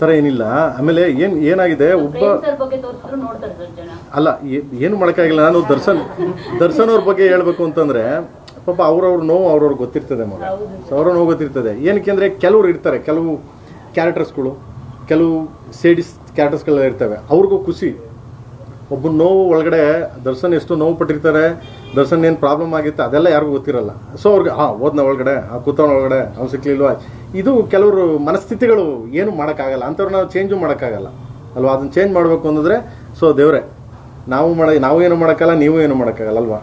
ಥರ ಏನಿಲ್ಲ. ಆಮೇಲೆ ಏನು ಏನಾಗಿದೆ? ಒಬ್ಬ ಅಲ್ಲ ಏನು ಮಾಡೋಕ್ಕಾಗಿಲ್ಲ. ನಾನು ದರ್ಶನ್ ದರ್ಶನ್ ಅವ್ರ ಬಗ್ಗೆ ಹೇಳ್ಬೇಕು ಅಂತಂದ್ರೆ ಪಾಪ ಅವ್ರವ್ರ ನೋವು ಅವ್ರವ್ರಿಗೆ ಗೊತ್ತಿರ್ತದೆ ಮಗ. ಸೊ ಅವ್ರ ನೋವು ಗೊತ್ತಿರ್ತದೆ. ಏನಕ್ಕೆ ಅಂದರೆ ಕೆಲವ್ರು ಇರ್ತಾರೆ ಕೆಲವು ಕ್ಯಾರೆಕ್ಟರ್ಸ್ಗಳು ಕೆಲವು ಸೇಡಿಸ್ ಕ್ಯಾರೆಕ್ಟರ್ಸ್ಗಳೆಲ್ಲ ಇರ್ತವೆ. ಅವ್ರಿಗೂ ಖುಷಿ. ಒಬ್ಬ ನೋವು ಒಳಗಡೆ ದರ್ಶನ್ ಎಷ್ಟು ನೋವು ಪಟ್ಟಿರ್ತಾರೆ ದರ್ಶನ್ ಏನು ಪ್ರಾಬ್ಲಮ್ ಆಗಿತ್ತು ಅದೆಲ್ಲ ಯಾರಿಗೂ ಗೊತ್ತಿರಲ್ಲ. ಸೊ ಅವ್ರಿಗೆ ಹಾಂ ಓದ್ನ ಒಳಗಡೆ ಆ ಕೂತವನ ಒಳಗಡೆ ಅವ್ನು ಸಿಕ್ಲಿಲ್ವಾ? ಇದು ಕೆಲವರು ಮನಸ್ಥಿತಿಗಳು ಏನು ಮಾಡೋಕ್ಕಾಗಲ್ಲ ಅಂಥವ್ರು ನಾವು ಚೇಂಜು ಮಾಡೋಕ್ಕಾಗಲ್ಲ. ಅಲ್ವಾ? ಅದನ್ನು ಚೇಂಜ್ ಮಾಡಬೇಕು ಅಂತಂದರೆ ಸೊ ದೇವ್ರೆ, ನಾವು ಮಾಡ, ನಾವು ಏನು ಮಾಡೋಕ್ಕಲ್ಲ ನೀವು ಏನು ಮಾಡೋಕ್ಕಾಗಲ್ಲ, ಅಲ್ವಾ?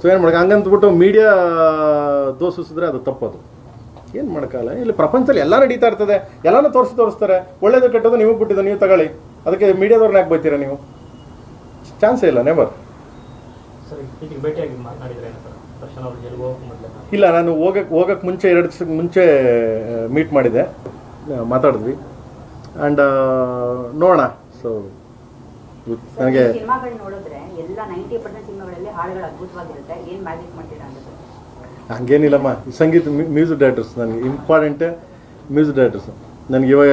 ಸೊ ಏನು ಮಾಡೋಕೆ ಹಂಗಂತ್ಬಿಟ್ಟು ಮೀಡಿಯಾ ದೋಷಿಸಿದ್ರೆ ಅದು ತಪ್ಪದು. ಏನು ಮಾಡೋಕ್ಕಾಗಲ್ಲ? ಇಲ್ಲಿ ಪ್ರಪಂಚದಲ್ಲಿ ಎಲ್ಲ ನಡೀತಾ ಇರ್ತದೆ. ಎಲ್ಲನೂ ತೋರಿಸಿ ತೋರಿಸ್ತಾರೆ. ಒಳ್ಳೇದು ಕೆಟ್ಟದ್ದು ನೀವು ಬಿಟ್ಟಿದ್ದು, ನೀವು ತಗೊಳ್ಳಿ. ಅದಕ್ಕೆ ಮೀಡಿಯಾದವ್ರನ್ನ ಯಾಕೆ ಬೈತೀರಾ ನೀವು? ಚಾನ್ಸೇ ಇಲ್ಲ ನೆವರ್ ಇಲ್ಲ ನಾನು ಹೋಗಕ್ಕೆ ಹೋಗಕ್ಕೆ ಮುಂಚೆ ಎರಡು ದಿವಸ ಮುಂಚೆ ಮೀಟ್ ಮಾಡಿದೆ. ಮಾತಾಡಿದ್ವಿ. ಆ್ಯಂಡ್ ನೋಡೋಣ. ಸೊ ನನಗೆ ಸಿನಿಮಾಗಳು ನೋಡಿದ್ರೆ ಎಲ್ಲ ನೈಂಟಿ ಪರ್ಸೆಂಟ್ ಸಿನಿಮಾಗಳಲ್ಲಿ ಹಾಡುಗಳು ಅದ್ಭುತವಾಗಿರುತ್ತೆ. ಏನ್ ಮ್ಯಾಜಿಕ್ ಮಾಡ್ತೀರಾ ಅಂತ. ಹಂಗೇನಿಲ್ಲಮ್ಮ. ಸಂಗೀತ ಮ್ಯೂಸಿಕ್ ಡೈರೆಕ್ಟರ್ಸ್ ನನಗೆ ಇಂಪಾರ್ಟೆಂಟ್ ಮ್ಯೂಸಿಕ್ ಡೈರೆಕ್ಟರ್ಸ್. ನನಗೆ ಇವಾಗ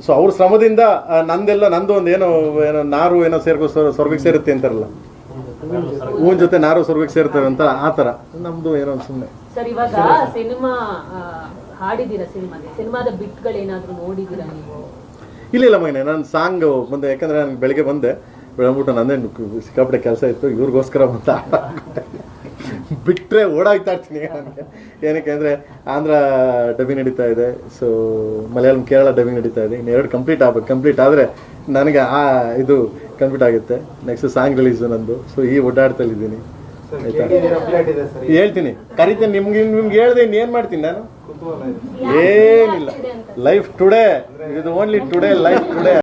ಸೊ ಅವ್ರ ಶ್ರಮದಿಂದ ನಂದೆಲ್ಲ ನಂದು ಒಂದು ಏನೋ ಏನೋ ನಾರು ಏನೋ ಸೇರ್ಕೊ ಸ್ವರ್- ಸ್ವರ್ಗಕ್ಕೆ ಸೇರುತ್ತೆ ಅಂತಾರಲ್ಲ. ಹೂವಿನ ಜೊತೆ ನಾರು ಸ್ವರ್ಗಕ್ಕೆ ಸೇರ್ತಾರೆ ಅಂತ ಆ ಥರ. ನಮ್ಮದು ಏನೋ ಸುಮ್ಮನೆ ಸರ್ ಇವಾಗ ಸಿನಿಮಾ ಹಾಡಿದ್ದೀರಾ ಸಿನಿಮಾಗೆ? ಸಿನಿಮಾದ ಬಿಟ್ಗಳೇನಾದ್ರೂ ನೋಡಿದ್ದೀರಾ ನೀವು? ಇಲ್ಲ ಇಲ್ಲ ಮಗನೆ ನಾನು ಸಾಂಗ್ ಬಂದೆ. ಯಾಕಂದ್ರೆ ನಾನು ಬೆಳಿಗ್ಗೆ ಬಂದೆ. ಬೆಳಗ್ಬಿಟ್ಟು ನಂದೇ ಸಿಕ್ಕಾಪಟ್ಟೆ ಕೆಲಸ ಇತ್ತು. ಇವ್ರಿಗೋಸ್ಕರ ಬಂತ ಬಿಟ್ಟರೆ ಓಡಾಯ್ತಾ ಇರ್ತೀನಿ ನನಗೆ ಏನಕ್ಕೆ ಅಂದರೆ ಆಂಧ್ರ ಡಬ್ಬಿಂಗ್ ನಡೀತಾ ಇದೆ. ಸೊ ಮಲಯಾಳಂ ಕೇರಳ ಡಬ್ಬಿಂಗ್ ನಡೀತಾ ಇದೆ. ಇನ್ನು ಎರಡು ಕಂಪ್ಲೀಟ್ ಆಗ್ಬೇಕು. ಕಂಪ್ಲೀಟ್ ಆದರೆ ನನಗೆ ಆ ಇದು ಕಂಪ್ಲೀಟ್ ಆಗುತ್ತೆ. ನೆಕ್ಸ್ಟ್ ಸಾಂಗ್ ರಿಲೀಸು ನಂದು. ಸೊ ಈ ಓಡಾಡ್ತಲಿದ್ದೀನಿ ಆಯ್ತಾ? ಹೇಳ್ತೀನಿ. ಕರಿತೀನಿ. ನಿಮ್ಗೆ ನಿಮ್ಗೆ ಹೇಳ್ದೆ ಏನು ಮಾಡ್ತೀನಿ ನಾನು? ಏನಿಲ್ಲ. ಲೈಫ್ ಟುಡೇ ಇದು ಓನ್ಲಿ ಟುಡೇ ಲೈಫ್ ಟುಡೇ